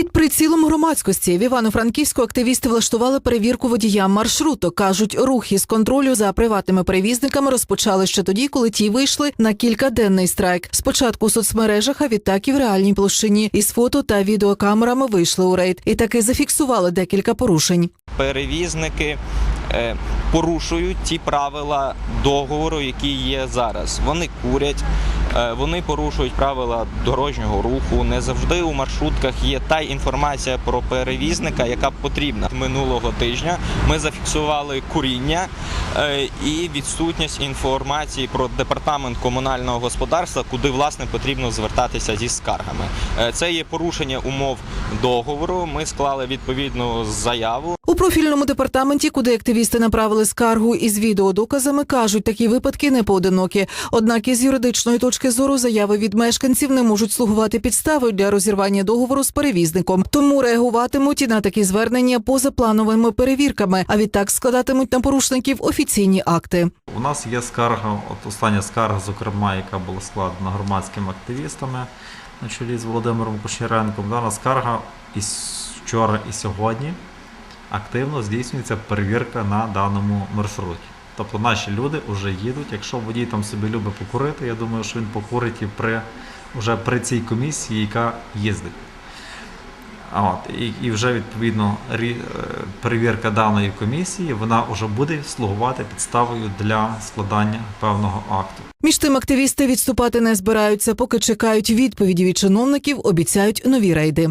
Під прицілом громадськості в Івано-Франківську активісти влаштували перевірку водіям маршруту. кажуть, рух із контролю за приватними перевізниками розпочали ще тоді, коли ті вийшли на кількаденний страйк. Спочатку у соцмережах, а відтак і в реальній площині. Із фото та відеокамерами вийшли у рейд і таки зафіксували декілька порушень. перевізники е, порушують ті правила договору, які є зараз. Вони курять, вони порушують правила дорожнього руху. Не завжди у маршрутках є та інформація про перевізника, яка потрібна. Минулого тижня ми зафіксували куріння е, і відсутність інформації про департамент комунального господарства, куди власне потрібно звертатися зі скаргами. Е, Це є порушення умов договору. Ми склали відповідну заяву. У профільному департаменті, куди активісти направили скаргу із відеодоказами, кажуть, такі випадки не поодинокі. Однак із юридичної точки зору заяви від мешканців не можуть слугувати підставою для розірвання договору з перевізником. Тому реагуватимуть і на такі звернення позаплановими перевірками, а відтак складатимуть на порушників офіційні акти. У нас є скарга, от остання скарга, зокрема, яка була складена громадськими активістами на чолі з Володимиром Кушніренком. Дана скарга і вчора і сьогодні активно здійснюється перевірка на даному маршруті. Тобто наші люди вже їдуть. Якщо водій там собі любить покурити, я думаю, що він покурить і при, вже при цій комісії, яка їздить. От, і, і вже відповідно рі- е, перевірка даної комісії вона вже буде слугувати підставою для складання певного акту. Між тим активісти відступати не збираються, поки чекають відповіді від чиновників, обіцяють нові рейди.